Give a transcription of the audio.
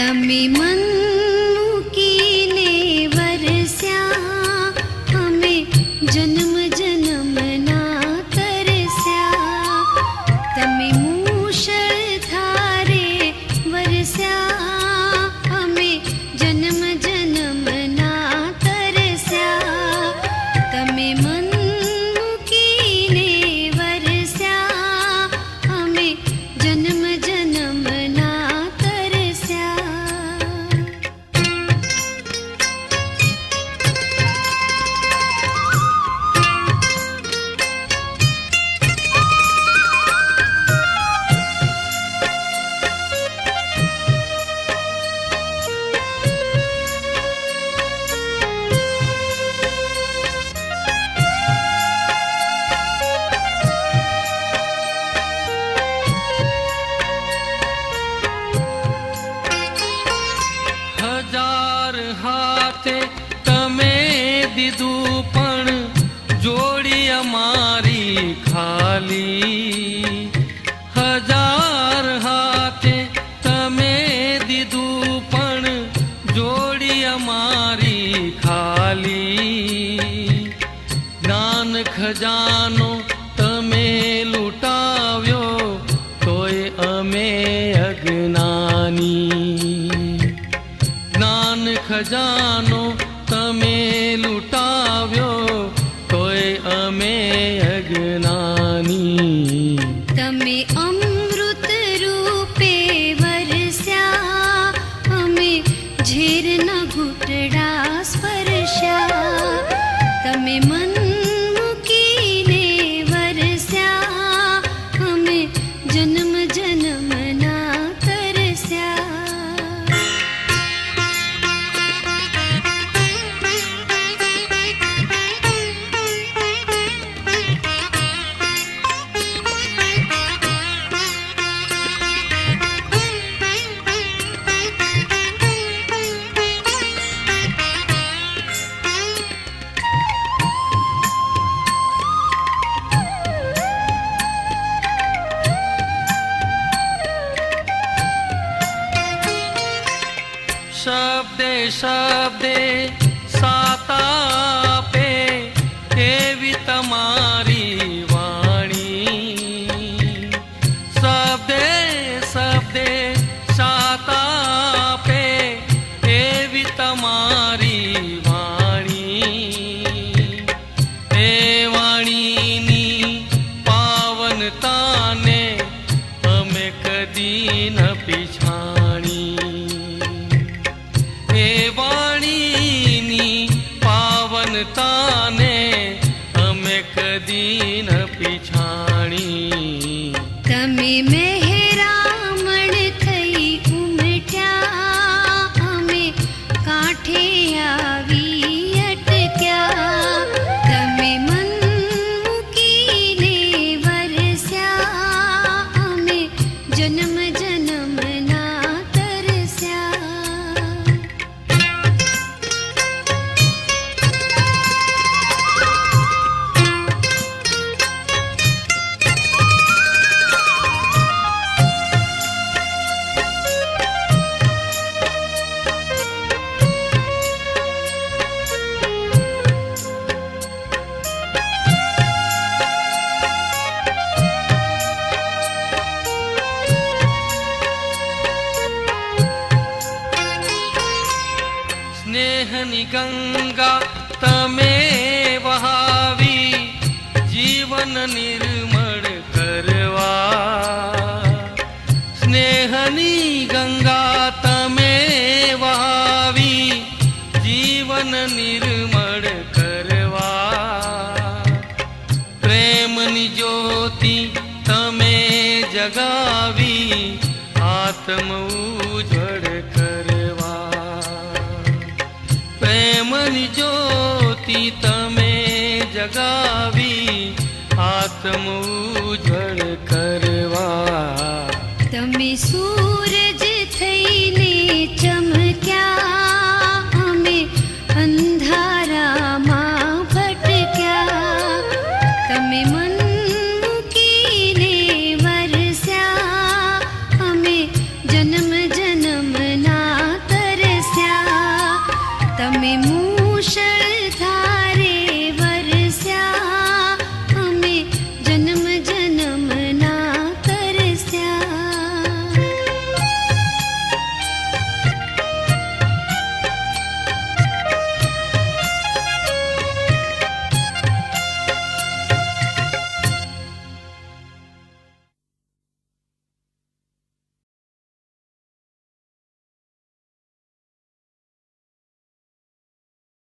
म मन वरस्या। अमे जन्म जनमना तरस्यामी मूष धारे वरस अमे जन्म जनमना तरस्याम मन कीने वरस जन्म હાથે તમે દીધું પણ જોડી અમારી ખાલી. ीरना घुटडा स्पर्शा तमे मन શબ્દે સાતાપે એવી તમારી વાણી? શબ્દે શબ્દે સાતાપે એવી તમારી વાણી? એ વાણીની પાવનતાને અમે કદી ન પીછાણી સ્નેહની ગંગા તમે વહાવી જીવન નિર્મળ કરવા સ્નેહની ગંગા તમે વહાવી જીવન નિર્મળ કરવા પ્રેમની જ્યોતિ તમે જગાવી આત્મ પ્રેમની જ્યોતિ તમે જગાવી આત્મ ઉજળ કરવા. તમે સૂરજ થઈને ચમક્યા